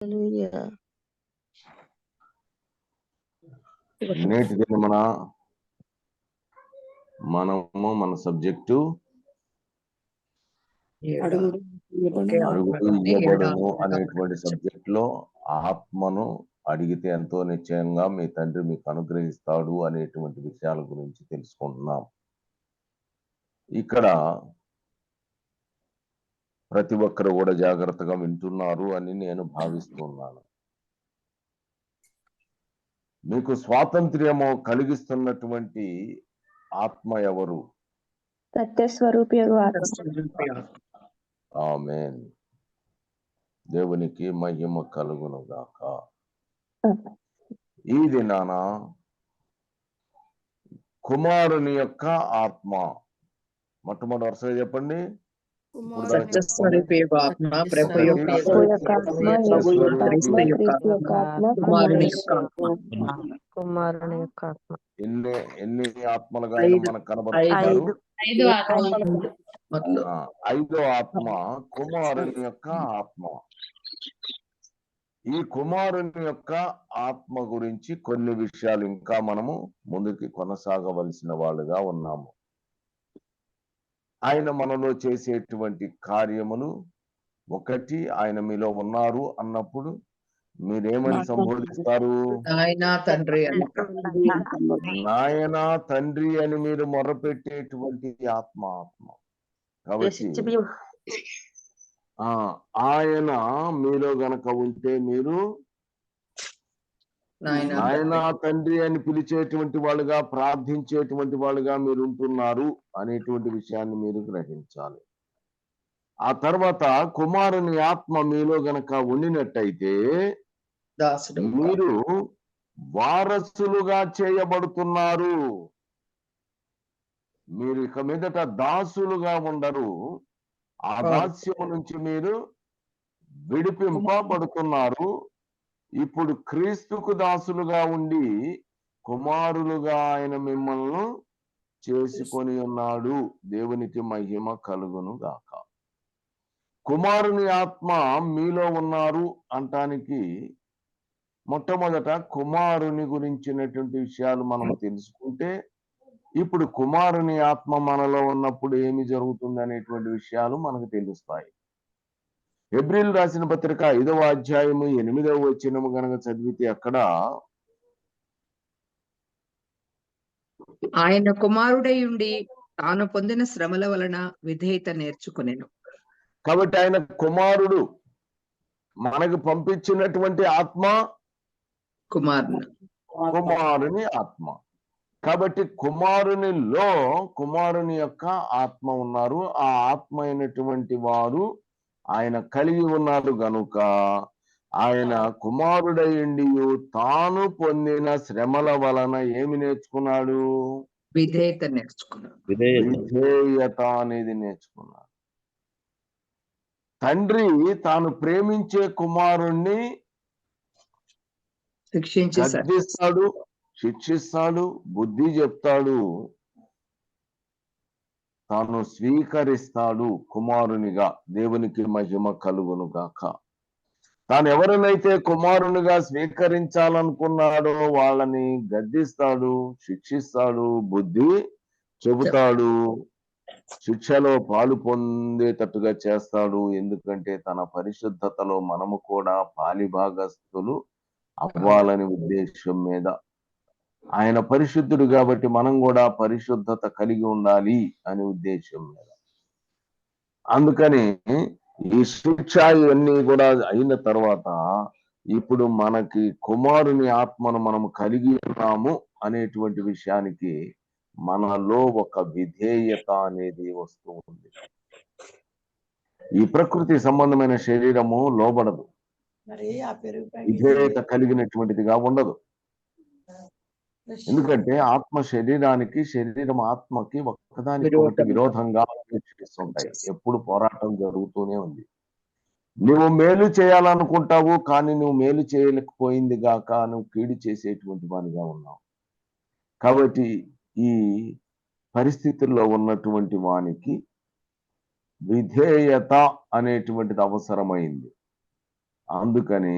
హల్లెలూయా. నేటి దినమున మనము మన సబ్జెక్టు ఇవ్వబడును అనేటువంటి సబ్జెక్ట్లో ఆత్మను అడిగితే ఎంతో నిశ్చయంగా మీ తండ్రి మీకు అనుగ్రహిస్తాడు అనేటువంటి విషయాల గురించి తెలుసుకుంటున్నాం ఇక్కడ ప్రతి ఒక్కరు కూడా జాగ్రత్తగా వింటున్నారు అని నేను భావిస్తున్నాను. మీకు స్వాతంత్ర్యము కలిగిస్తున్నటువంటి ఆత్మ ఎవరు? ఆమెన్. దేవునికి మహిమ కలుగును గాక. ఈ దినాన కుమారుని యొక్క ఆత్మ. మొట్టమొదటి వరుసగా చెప్పండి. సత్యస్వరూపి యొక్క ఆత్మ ప్రభు యొక్క ప్రభు యొక్క ఆత్మ యేసు యొక్క ఆత్మ క్రీస్తు యొక్క ఆత్మ కుమారుని కుమారుని యొక్క ఆత్మ కుమారుని యొక్క ఆత్మ. ఎన్ని ఎన్ని ఆత్మలుగా ఆయన ఐదు. మనకు కనబడుతున్నారు ఐదు ఐదు. ఆత్మలు. మొత్తం. ఆ, ఐదో ఆత్మ కుమారుని యొక్క ఆత్మ. ఈ కుమారుని యొక్క ఆత్మ గురించి కొన్ని విషయాలు ఇంకా మనము ముందుకి కొనసాగవలసిన వాళ్ళుగా ఉన్నాము. ఆయన మనలో చేసేటువంటి కార్యములు ఒకటి ఆయన మీలో ఉన్నారు అన్నప్పుడు మీరేమని సంబోధిస్తారు? ఆయన తండ్రి అని. నాయన తండ్రి అని మీరు మొరపెట్టేటువంటి ఆత్మ ఆత్మ కాబట్టి ఆ ఆయన మీలో గనక ఉంటే మీరు నాయన. నాయన తండ్రి అని పిలిచేటువంటి వాళ్ళుగా ప్రార్థించేటువంటి వాళ్ళుగా మీరు ఉంటున్నారు అనేటువంటి విషయాన్ని మీరు గ్రహించాలి. ఆ తర్వాత కుమారుని ఆత్మ మీలో గనక ఉండినట్టయితే మీరు వారసులుగా చేయబడుతున్నారు. మీరు ఇక మీదట దాసులుగా ఉండరు. ఆ దాస్యము నుంచి మీరు విడిపింపబడుతున్నారు. ఇప్పుడు క్రీస్తుకు దాసులుగా ఉండి కుమారులుగా ఆయన మిమ్మల్ని చేసుకొని ఉన్నాడు. దేవునికి మహిమ కలుగును గాక. కుమారుని ఆత్మ మీలో ఉన్నారు అంటానికి మొట్టమొదట కుమారుని గురించినటువంటి విషయాలు మనం తెలుసుకుంటే ఇప్పుడు కుమారుని ఆత్మ మనలో ఉన్నప్పుడు ఏమి జరుగుతుంది అనేటువంటి విషయాలు మనకు తెలుస్తాయి. ఎబ్రిల్ రాసిన పత్రిక ఐదవ అధ్యాయము ఎనిమిదవ వచనము గనక చదివితే అక్కడ ఆయన కుమారుడై ఉండి తాను పొందిన శ్రమల వలన విధేయత నేర్చుకునేను. కాబట్టి ఆయన కుమారుడు మనకు పంపించినటువంటి ఆత్మ కుమారుని. కుమారుని ఆత్మ. కాబట్టి కుమారునిలో కుమారుని యొక్క ఆత్మ ఉన్నారు. ఆ ఆత్మ అయినటువంటి వారు ఆయన కలిగి ఉన్నారు గనుక ఆయన కుమారుడయ్యండి తాను పొందిన శ్రమల వలన ఏమి నేర్చుకున్నాడు? విధేయత నేర్చుకున్నాను విధేయత అనేది నేర్చుకున్నాడు. తండ్రి తాను ప్రేమించే కుమారుణ్ణి శిక్షించి స- గద్దిస్తాడు శిక్షిస్తాడు బుద్ధి చెప్తాడు. తాను స్వీకరిస్తాడు కుమారునిగా దేవునికి మహిమ కలుగును గాక తాను ఎవరినైతే కుమారునిగా స్వీకరించాలనుకున్నాడో వాళ్ళని గద్దిస్తాడు శిక్షిస్తాడు బుద్ధి చెబుతాడు శిక్షలో పాలు పొందేటట్టుగా చేస్తాడు. ఎందుకంటే తన పరిశుద్ధతలో మనము కూడా పాలిభాగస్తులు అవ్వాలని ఉద్దేశం మీద. ఆయన పరిశుద్ధుడు కాబట్టి మనం కూడా పరిశుద్ధత కలిగి ఉండాలి అనే ఉద్దేశం మీద. అందుకని ఈ శిక్ష ఇవన్నీ కూడా అయిన తర్వాత ఇప్పుడు మనకి కుమారుని ఆత్మను మనము కలిగి ఉన్నాము అనేటువంటి విషయానికి మనలో ఒక విధేయత అనేది వస్తూ ఉంది. ఈ ప్రకృతి సంబంధమైన శరీరము లోబడదు. విధేయత కలిగినటువంటిదిగా ఉండదు. ఎందుకంటే ఆత్మ శరీరానికి శరీరం ఆత్మకి ఒక్కదానికి విరోధంగా. అపేక్షిస్తుంటాయి ఎప్పుడు పోరాటం జరుగుతూనే ఉంది. నువ్వు మేలు చేయాలనుకుంటావు కానీ నువ్వు మేలు చేయలేకపోయింది గాక నువ్వు కీడు చేసేటువంటి వానిగా ఉన్నావు. కాబట్టి ఈ పరిస్థితుల్లో ఉన్నటువంటి వానికి విధేయత అనేటువంటిది అవసరమైంది. అందుకని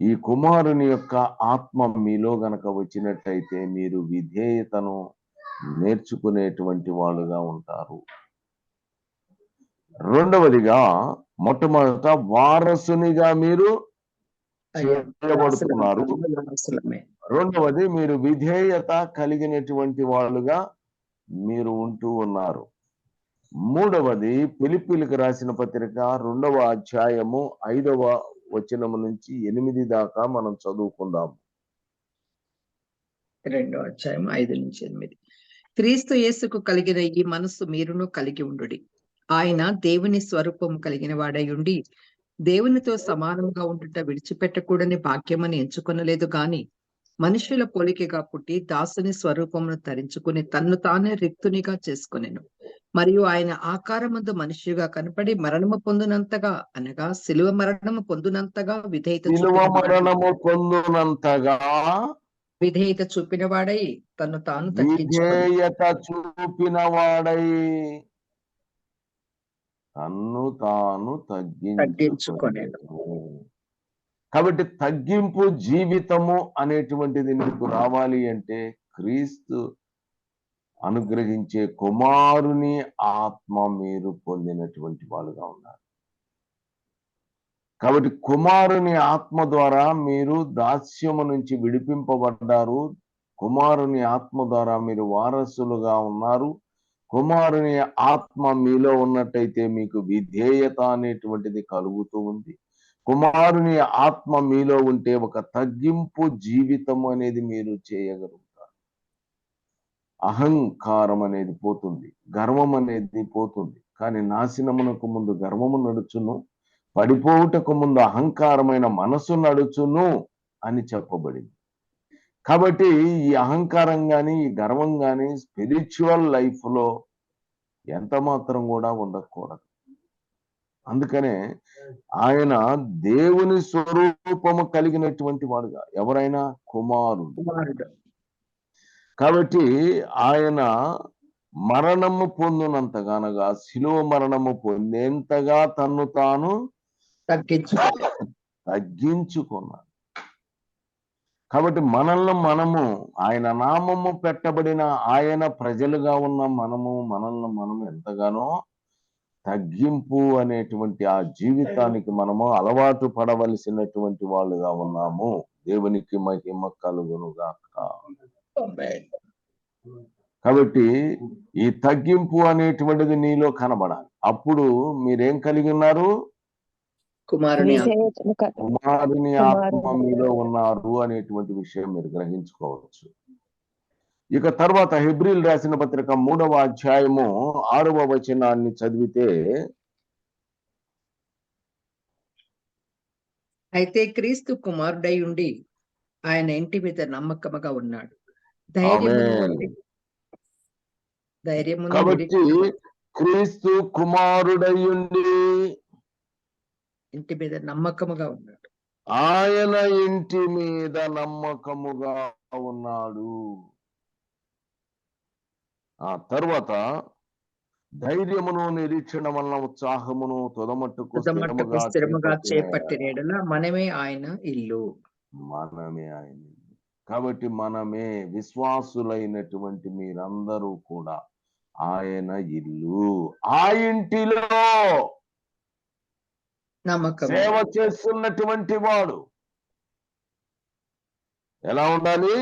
ఈ కుమారుని యొక్క ఆత్మ మీలో గనక వచ్చినట్టయితే మీరు విధేయతను నేర్చుకునేటువంటి వాళ్ళుగా ఉంటారు. రెండవదిగా మొట్టమొదట వారసునిగా మీరు చేయబడుతున్నారు. రెండవది మీరు విధేయత కలిగినటువంటి వాళ్ళుగా మీరు ఉంటూ ఉన్నారు. మూడవది పిలిపిలికి రాసిన పత్రిక రెండవ అధ్యాయము ఐదవ వచనము నుంచి ఎనిమిది దాకా మనం చదువుకుందాం రెండో అధ్యాయం ఐదు నుంచి ఎనిమిది. క్రీస్తు యేసుకు కలిగిన ఈ మనస్సు మీరును కలిగి ఉండుడి. ఆయన దేవుని స్వరూపము కలిగిన వాడై ఉండి దేవునితో సమానంగా ఉండుట విడిచిపెట్టకూడని భాగ్యమని ఎంచుకొనలేదు గాని మనుషుల పోలికగా పుట్టి దాసుని స్వరూపమును ధరించుకుని తన్ను తానే రిక్తునిగా చేసుకొనెను. మరియు ఆయన ఆకారమందు మనిషిగా కనపడి మరణము పొందినంతగా అనగా శిలువ మరణము పొందినంతగా విధేయత మరణము పొందునంతగా విధేయత చూపిన వాడై తను తాను తగ్గించుకొని విధేయత చూపిన వాడై తన్ను తాను తగ్గించుకొనేను. కాబట్టి తగ్గింపు జీవితము అనేటువంటిది నీకు రావాలి అంటే క్రీస్తు అనుగ్రహించే కుమారుని ఆత్మ మీరు పొందినటువంటి వాళ్ళుగా ఉన్నారు. కాబట్టి కుమారుని ఆత్మ ద్వారా మీరు దాస్యము నుంచి విడిపింపబడ్డారు. కుమారుని ఆత్మ ద్వారా మీరు వారసులుగా ఉన్నారు. కుమారుని ఆత్మ మీలో ఉన్నట్టయితే మీకు విధేయత అనేటువంటిది కలుగుతూ ఉంది. కుమారుని ఆత్మ మీలో ఉంటే ఒక తగ్గింపు జీవితం అనేది మీరు చేయగలుగుతారు. అహంకారం అనేది పోతుంది గర్వం అనేది పోతుంది. కానీ నాశనమునకు ముందు గర్వము నడుచును పడిపోవుటకు ముందు అహంకారమైన మనసు నడుచును అని చెప్పబడింది. కాబట్టి ఈ అహంకారం కానీ ఈ గర్వం కానీ స్పిరిచువల్ లైఫ్లో ఎంత మాత్రం కూడా ఉండకూడదు. అందుకనే ఆయన దేవుని స్వరూపము కలిగినటువంటి వాడుగా. ఎవరైనా కుమారుడు. కాబట్టి ఆయన మరణము పొందినంతగా అనగా శిలువ మరణము పొందేంతగా తన్ను తాను తగ్గించుకొని తగ్గించుకున్నాడు. కాబట్టి మనల్ని మనము ఆయన నామము పెట్టబడిన ఆయన ప్రజలుగా ఉన్న మనము మనల్ని మనము ఎంతగానో తగ్గింపు అనేటువంటి ఆ జీవితానికి మనము అలవాటు పడవలసినటువంటి వాళ్ళుగా ఉన్నాము. దేవునికి మహిమ కలుగునుగాక. కాబట్టి ఈ తగ్గింపు అనేటువంటిది నీలో కనబడాలి. అప్పుడు మీరేం కలిగి ఉన్నారు? కుమారుని కుమారుని ఆత్మ. మీలో ఉన్నారు అనేటువంటి విషయం మీరు గ్రహించుకోవచ్చు. ఇక తర్వాత హెబ్రిల్ రాసిన పత్రిక మూడవ అధ్యాయము ఆరవ వచనాన్ని చదివితే అయితే క్రీస్తు కుమారుడై ఉండి ఆయన ఇంటి మీద నమ్మకముగా ఉన్నాడు. కాబట్టి క్రీస్తు కుమారుడయ్యుండి ఇంటి మీద నమ్మకముగా ఉన్నాడు. ఆయన ఇంటి మీద నమ్మకముగా ఉన్నాడు. ఆ తర్వాత ధైర్యమును నిరీక్షణ వలన ఉత్సాహమును తొదమట్టుకు స్థిరముగా చేపట్టిన మనమే ఆయన ఇల్లు. మనమే ఆయన కాబట్టి మనమే విశ్వాసులైనటువంటి మీరందరూ కూడా ఆయన ఇల్లు. ఆ ఇంటిలో సేవ చేస్తున్నటువంటి వాడు. ఎలా ఉండాలి?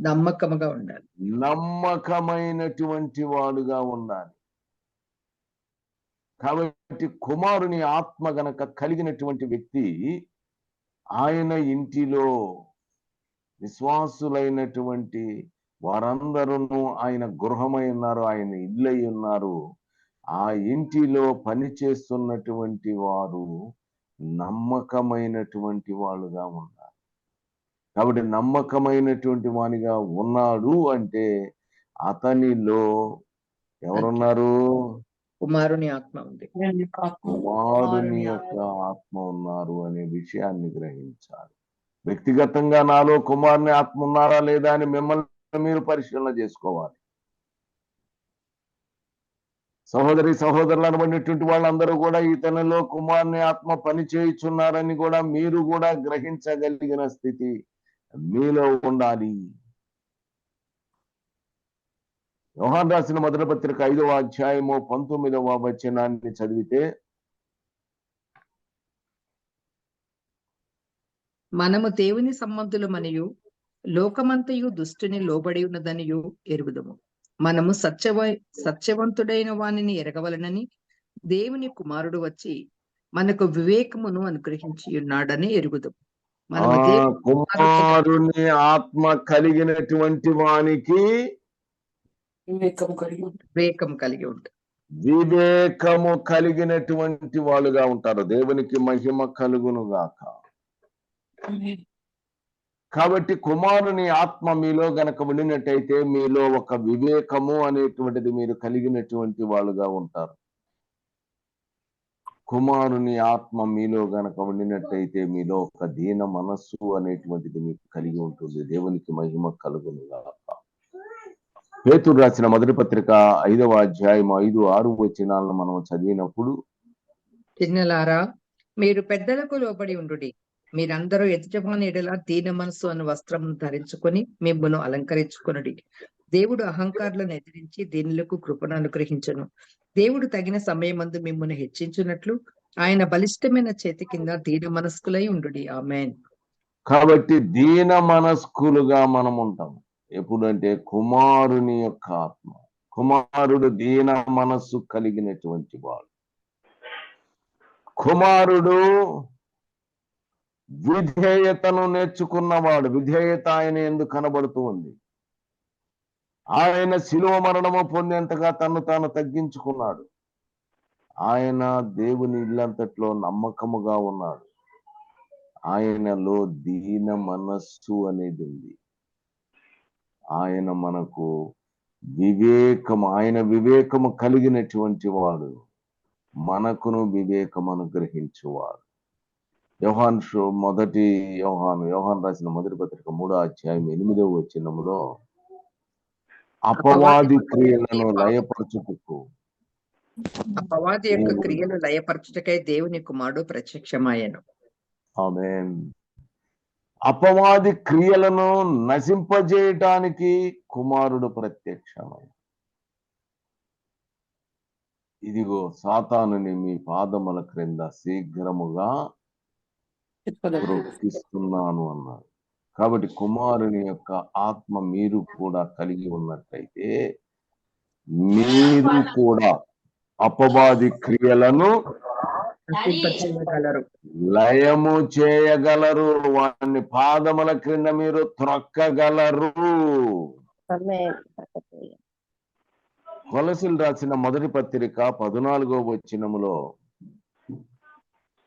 నమ్మకముగా ఉండాలి. నమ్మకమైనటువంటి వాడుగా ఉండాలి. కాబట్టి కుమారుని ఆత్మ గనక కలిగినటువంటి వ్యక్తి ఆయన ఇంటిలో విశ్వాసులైనటువంటి వారందరూ ఆయన గృహమై ఉన్నారు ఆయన ఇల్లై ఉన్నారు. ఆ ఇంటిలో పని చేస్తున్నటువంటి వారు నమ్మకమైనటువంటి వాళ్ళుగా ఉన్నారు కాబట్టి నమ్మకమైనటువంటి వానిగా ఉన్నాడు అంటే అతనిలో ఎవరున్నారు? కుమారుని ఆత్మ ఉంది. కుమారుని యొక్క ఆత్మ. ఉన్నారు అనే విషయాన్ని గ్రహించాలి. వ్యక్తిగతంగా నాలో కుమారుని ఆత్మ ఉన్నారా లేదా అని మిమ్మల్ని మీరు పరిశీలన చేసుకోవాలి. సహోదరి సహోదరులు అనబడినటువంటి వాళ్ళందరూ కూడా ఇతనిలో కుమారుని ఆత్మ పని చేయుచున్నారని కూడా మీరు కూడా గ్రహించగలిగిన స్థితి మీలో ఉండాలి. యోహాన్ రాసిన మొదటి పత్రిక ఐదవ అధ్యాయము పంతొమ్మిదవ వచనాన్ని చదివితే మనము దేవుని సంబంధులు మరియు లోకమంతయు దుష్టుని లోబడి ఉన్నదనియు ఎరుగుదము. మనము సత్యవ సత్యవంతుడైన వానిని ఎరగవలనని దేవుని కుమారుడు వచ్చి మనకు వివేకమును అనుగ్రహించి ఉన్నాడని ఎరుగుదము. కుమారుని ఆత్మ కలిగినటువంటి వానికి వివేకం కలిగి ఉంటుంది. వివేకం కలిగి ఉంటాం. వివేకము కలిగినటువంటి వాళ్ళుగా ఉంటారు. దేవునికి మహిమ కలుగును గాక. కాబట్టి కుమారుని ఆత్మ మీలో గనక ఉండినట్టయితే మీలో ఒక వివేకము అనేటువంటిది మీరు కలిగినటువంటి వాళ్ళుగా ఉంటారు. కుమారుని ఆత్మ మీలో గనక ఉండినట్టయితే మీలో ఒక దీన మనస్సు అనేటువంటిది మీకు కలిగి ఉంటుంది. దేవునికి మహిమ కలుగును పేతురు రాసిన మొదటి పత్రిక ఐదవ అధ్యాయం ఐదు ఆరు వచనాలను మనం చదివినప్పుడు చిన్నలారా మీరు పెద్దలకు లోబడి ఉండు మీరందరూ యజమాని ఎడల దీన మనసు అను వస్త్రం ధరించుకొని మిమ్మల్ని అలంకరించుకొనుడి. దేవుడు అహంకారులను ఎదిరించి దీనిలకు కృపను అనుగ్రహించను. దేవుడు తగిన సమయమందు మిమ్మల్ని హెచ్చించినట్లు ఆయన బలిష్టమైన చేతి కింద దీన మనస్కులై ఉండు ఆమెన్. కాబట్టి దీన మనస్కులుగా మనం ఉంటాం. ఎప్పుడంటే కుమారుని యొక్క ఆత్మ. కుమారుడు దీన మనస్సు కలిగినటువంటి వాడు. కుమారుడు విధేయతను నేర్చుకున్నవాడు విధేయత ఆయన ఎందుకు కనబడుతూ ఉంది? ఆయన శిలువ మరణము పొందేంతగా తను తాను తగ్గించుకున్నాడు. ఆయన దేవుని ఇల్లంతట్లో నమ్మకముగా ఉన్నాడు. ఆయనలో దీన మనస్సు అనేది ఉంది. ఆయన మనకు వివేకము ఆయన వివేకము కలిగినటువంటి వాడు. మనకును వివేకం అనుగ్రహించువాడు. యోహాన్ షో మొదటి యోహాన్ యోహాన్ రాసిన మొదటి పత్రిక మూడో అధ్యాయం ఎనిమిదవ వచ్చినములో అపవాది క్రియలను లయపరచుటకు. అపవాది యొక్క క్రియలు లయపరచుటకై దేవుని కుమారుడు ప్రత్యక్షమాయను ఆమేన్. అపవాది క్రియలను నశింపజేయటానికి కుమారుడు ప్రత్యక్షమై ఇదిగో సాతానుని మీ పాదముల క్రింద శీఘ్రముగా రొక్కిస్తున్నాను అన్నాడు. కాబట్టి కుమారుని యొక్క ఆత్మ మీరు కూడా కలిగి ఉన్నట్టయితే మీరు కూడా అపవాది క్రియలను లయము చేయగలరు. వారిని పాదముల క్రింద మీరు త్రొక్కగలరు. కొలసిలు రాసిన మొదటి పత్రిక పద్నాలుగో వచనములో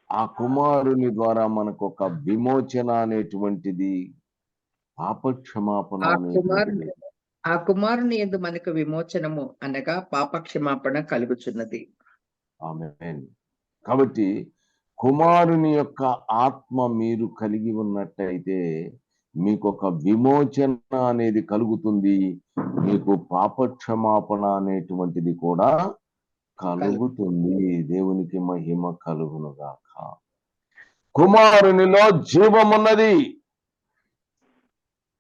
ఆ కుమారుని ద్వారా మనకు ఒక విమోచన అనేటువంటిది పాపక్షమాపణ ఆ కుమారుని ఎందు మనకు విమోచనము అనగా పాపక్షమాపణ కలుగుచున్నది. కాబట్టి కుమారుని యొక్క ఆత్మ మీరు కలిగి ఉన్నట్టయితే మీకు ఒక విమోచన అనేది కలుగుతుంది. మీకు పాపక్షమాపణ అనేటువంటిది కూడా కలుగుతుంది. దేవునికి మహిమ కలుగునుగాక. కుమారునిలో జీవమున్నది.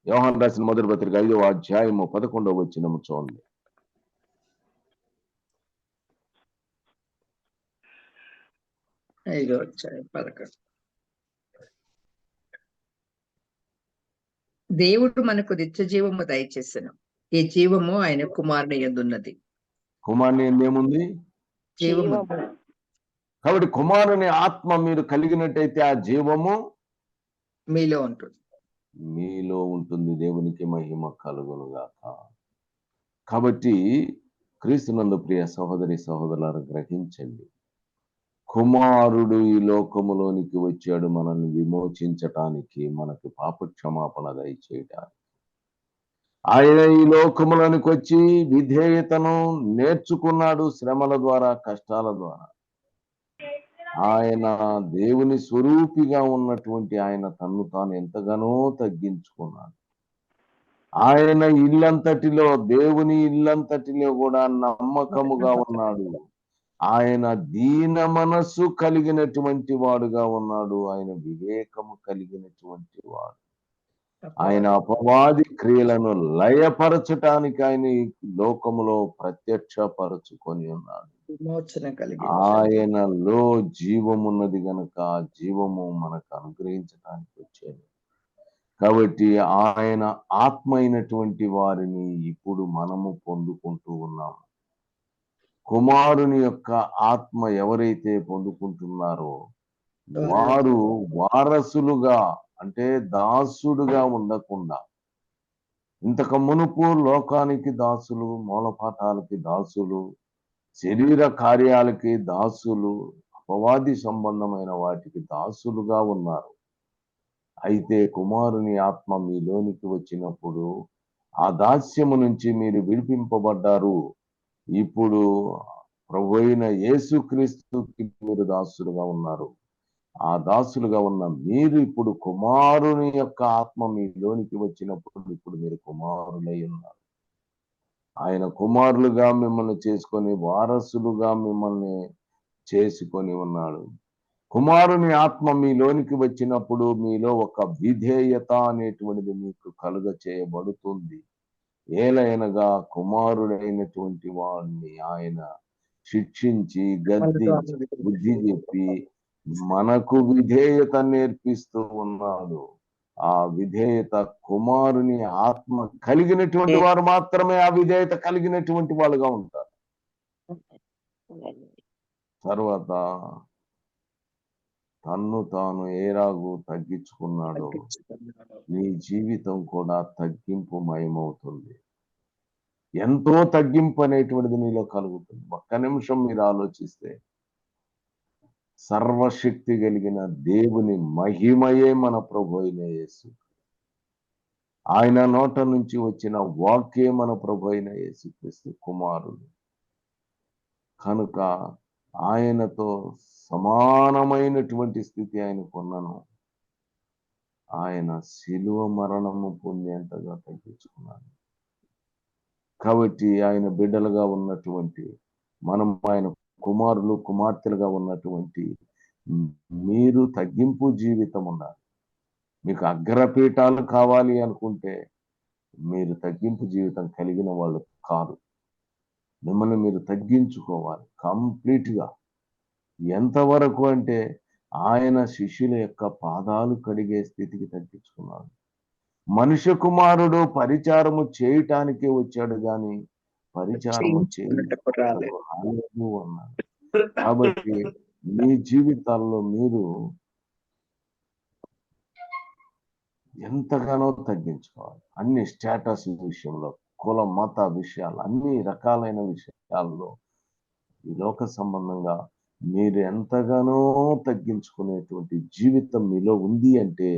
యోహాన్ రాసిన మొదటి పత్రిక ఐదవ అధ్యాయము పదకొండవ వచ్చినము చూడండి. ఐదో అధ్యాయం పదకొండు. దేవుడు మనకు నిత్య జీవము దయచేసను. ఈ జీవము ఆయన కుమారుని ఎందున్నది? కుమారుని జీవము జీవము. కాబట్టి కుమారుని ఆత్మ మీరు కలిగినట్టయితే ఆ జీవము మీలో ఉంటుంది. మీలో ఉంటుంది దేవునికి మహిమ కలుగునుగాక. కాబట్టి క్రీస్తునందు ప్రియ సహోదరి సహోదరులను గ్రహించండి. కుమారుడు ఈ లోకములోనికి వచ్చాడు మనల్ని విమోచించటానికి మనకి పాపక్షమాపణ దయచేయటానికి. ఆయన ఈ లోకములోనికి వచ్చి విధేయతను నేర్చుకున్నాడు శ్రమల ద్వారా కష్టాల ద్వారా. ఆయన దేవుని స్వరూపిగా ఉన్నటువంటి ఆయన తన్ను తాను ఎంతగానో తగ్గించుకున్నాడు. ఆయన ఇల్లంతటిలో దేవుని ఇల్లంతటిలో కూడా నమ్మకముగా ఉన్నాడు. ఆయన దీన మనస్సు కలిగినటువంటి వాడుగా ఉన్నాడు. ఆయన వివేకము కలిగినటువంటి వాడు. ఆయన అపవాది క్రియలను లయపరచటానికి ఆయన లోకములో ప్రత్యక్షపరచుకొని ఉన్నాడు. ఆయనలో జీవమున్నది గనక జీవము మనకు అనుగ్రహించడానికి వచ్చాడు కాబట్టి ఆయన ఆత్మ అయినటువంటి వారిని ఇప్పుడు మనము పొందుకుంటూ ఉన్నాము. కుమారుని యొక్క ఆత్మ ఎవరైతే పొందుకుంటున్నారో వారు వారసులుగా అంటే దాసుడుగా ఉండకుండా ఇంతకు మునుపు లోకానికి దాసులు మూలపాఠాలకి దాసులు శరీర కార్యాలకి దాసులు అపవాది సంబంధమైన వాటికి దాసులుగా ఉన్నారు. అయితే కుమారుని ఆత్మ మీలోనికి వచ్చినప్పుడు ఆ దాస్యము నుంచి మీరు విడిపింపబడ్డారు. ఇప్పుడు ప్రభు అయిన యేసుక్రీస్తుకి మీరు దాసులుగా ఉన్నారు. ఆ దాసులుగా ఉన్న మీరు ఇప్పుడు కుమారుని యొక్క ఆత్మ మీలోనికి వచ్చినప్పుడు ఇప్పుడు మీరు కుమారులై ఉన్నారు. ఆయన కుమారులుగా మిమ్మల్ని చేసుకొని వారసులుగా మిమ్మల్ని చేసుకొని ఉన్నాడు. కుమారుని ఆత్మ మీలోనికి వచ్చినప్పుడు మీలో ఒక విధేయత అనేటువంటిది మీకు కలుగ చేయబడుతుంది. ఏలైనగా కుమారుడైనటువంటి వాడిని ఆయన శిక్షించి గద్దించి బుద్ధి చెప్పి మనకు విధేయత నేర్పిస్తూ ఉన్నాడు. ఆ విధేయత కుమారుని ఆత్మ కలిగినటువంటి వారు మాత్రమే ఆ విధేయత కలిగినటువంటి వాళ్ళుగా ఉంటారు. తర్వాత తన్ను తాను ఏరాగు తగ్గించుకున్నాడు. నీ జీవితం కూడా తగ్గింపు మయమవుతుంది. ఎంతో తగ్గింపు అనేటువంటిది నీలో కలుగుతుంది. ఒక్క నిమిషం మీరు ఆలోచిస్తే సర్వశక్తి కలిగిన దేవుని మహిమయే మన ప్రభు అయిన యేసు. ఆయన నోట నుంచి వచ్చిన వాక్యే మన ప్రభు అయిన యేసుక్రీస్తు కుమారుడు. కనుక ఆయనతో సమానమైనటువంటి స్థితి ఆయన కొన్నను ఆయన శిలువ మరణము పొందేంతగా తగ్గించుకున్నాను కాబట్టి ఆయన బిడ్డలుగా ఉన్నటువంటి మనం ఆయన కుమారులు కుమార్తెలుగా ఉన్నటువంటి మీరు తగ్గింపు జీవితం ఉండాలి. మీకు అగ్రపీఠాలు కావాలి అనుకుంటే మీరు తగ్గింపు జీవితం కలిగిన వాళ్ళు కాదు మిమ్మల్ని మీరు తగ్గించుకోవాలి కంప్లీట్గా. ఎంతవరకు అంటే ఆయన శిష్యుల యొక్క పాదాలు కడిగే స్థితికి తగ్గించుకున్నాడు. మనుష్య కుమారుడు పరిచారము చేయటానికే వచ్చాడు కానీ చేయలేదు అన్నాడు. కాబట్టి మీ జీవితాల్లో మీరు ఎంతగానో తగ్గించుకోవాలి. అన్ని స్టేటస్ విషయంలో కుల మత విషయాలు అన్ని రకాలైన విషయాల్లో ఈ లోక సంబంధంగా మీరు ఎంతగానో తగ్గించుకునేటువంటి జీవితం మీలో ఉంది అంటే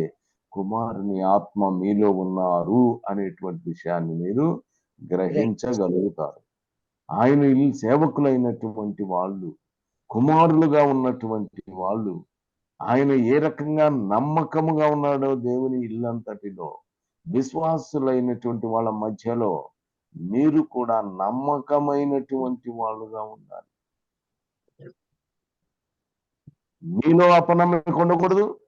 కుమారుని ఆత్మ మీలో ఉన్నారు అనేటువంటి విషయాన్ని మీరు గ్రహించగలుగుతారు. ఆయన ఈ సేవకులైనటువంటి వాళ్ళు కుమారులుగా ఉన్నటువంటి వాళ్ళు ఆయన ఏ రకంగా నమ్మకముగా ఉన్నాడో దేవుని ఇల్లంతటిలో విశ్వాసులైనటువంటి వాళ్ళ మధ్యలో మీరు కూడా నమ్మకమైనటువంటి వాళ్ళుగా ఉండాలి. మీలో అపనమ్మిక ఉండకూడదు.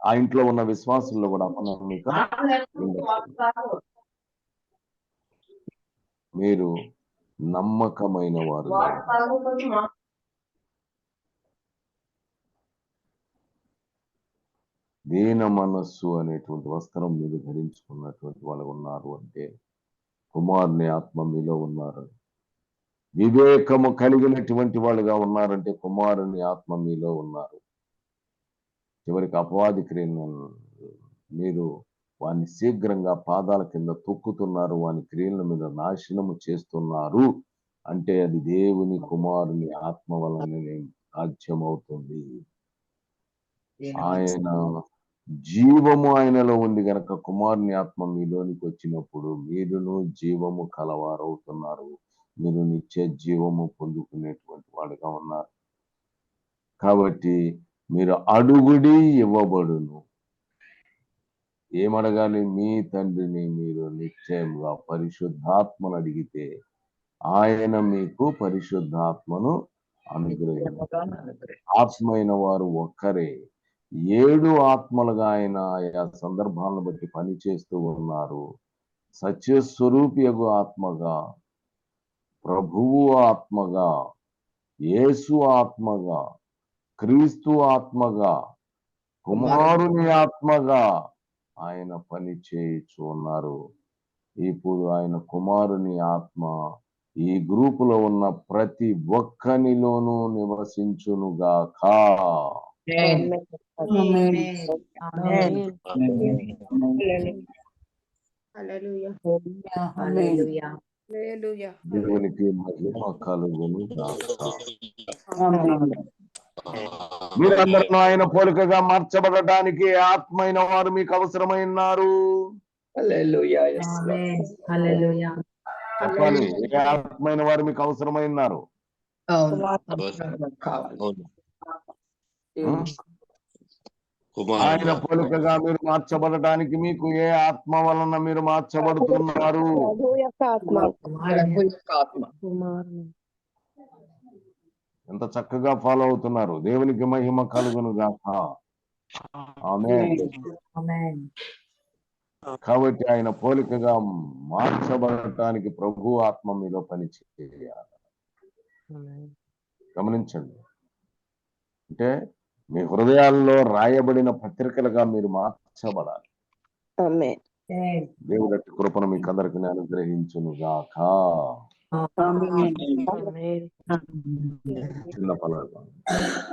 ఆ ఇంట్లో ఉన్న విశ్వాసుల్లో కూడా అపనమ్మిక. మీరు నమ్మకమైన వారు దీన మనస్సు అనేటువంటి వస్త్రం మీరు ధరించుకున్నటువంటి వాళ్ళు ఉన్నారు అంటే కుమారుని ఆత్మ మీలో ఉన్నారు. వివేకము కలిగినటువంటి వాళ్ళుగా ఉన్నారంటే కుమారుని ఆత్మ మీలో ఉన్నారు. చివరికి అపవాది క్రియలను మీరు వాని శీఘ్రంగా పాదాల కింద తొక్కుతున్నారు. వాని క్రియల మీద నాశనము చేస్తున్నారు. అంటే అది దేవుని కుమారుని ఆత్మ వలననే సాధ్యమవుతుంది. ఆయన జీవము ఆయనలో ఉంది గనక కుమారుని ఆత్మ మీలోనికి వచ్చినప్పుడు మీరును జీవము కలవారవుతున్నారు. మీరు నిత్య జీవము పొందుకునేటువంటి వాడుగా ఉన్నారు. కాబట్టి మీరు అడుగుడి ఇవ్వబడును. ఏమడగాలి? మీ తండ్రిని మీరు నిశ్చయముగా పరిశుద్ధాత్మను అడిగితే ఆయన మీకు పరిశుద్ధాత్మను అనుగ్రహించారు ఆత్మైన వారు ఒక్కరే. ఏడు ఆత్మలుగా ఆయన ఆయా సందర్భాలను బట్టి పనిచేస్తూ ఉన్నారు. సత్యస్వరూపియగు ఆత్మగా ప్రభువు ఆత్మగా యేసు ఆత్మగా క్రీస్తు ఆత్మగా కుమారుని ఆత్మగా ఆయన పని చేయుచు ఉన్నారు. ఇప్పుడు ఆయన కుమారుని ఆత్మ ఈ గ్రూపులో ఉన్న ప్రతి ఒక్కనిలోనూ నివసించునుగాక. దేవునికి మహిమ కలుగును గాక మీరందరూ ఆయన పోలికగా మార్చబడటానికి ఆత్మైన వారు మీకు అవసరమైనారు చెప్పాలి ఏ ఆత్మైన వారు మీకు అవసరమైనారు కావాలి. ఆయన పోలికగా మీరు మార్చబడటానికి మీకు ఏ ఆత్మ వలన మీరు మార్చబడుతున్నారు ప్రభు యొక్క ఆత్మ ప్రభు యొక్క ఆత్మ ఎంత చక్కగా ఫాలో అవుతున్నారు. దేవునికి మహిమ కలుగును గాక ఆమె కాబట్టి ఆయన పోలికగా మార్చబడటానికి ప్రభు ఆత్మ మీలో పని చేయాలి గమనించండి. అంటే మీ హృదయాల్లో రాయబడిన పత్రికలుగా మీరు మార్చబడాలి. దేవుడి కృపను మీకు అందరికి అనుగ్రహించును గాక சின்ன பழம் இருப்பாங்க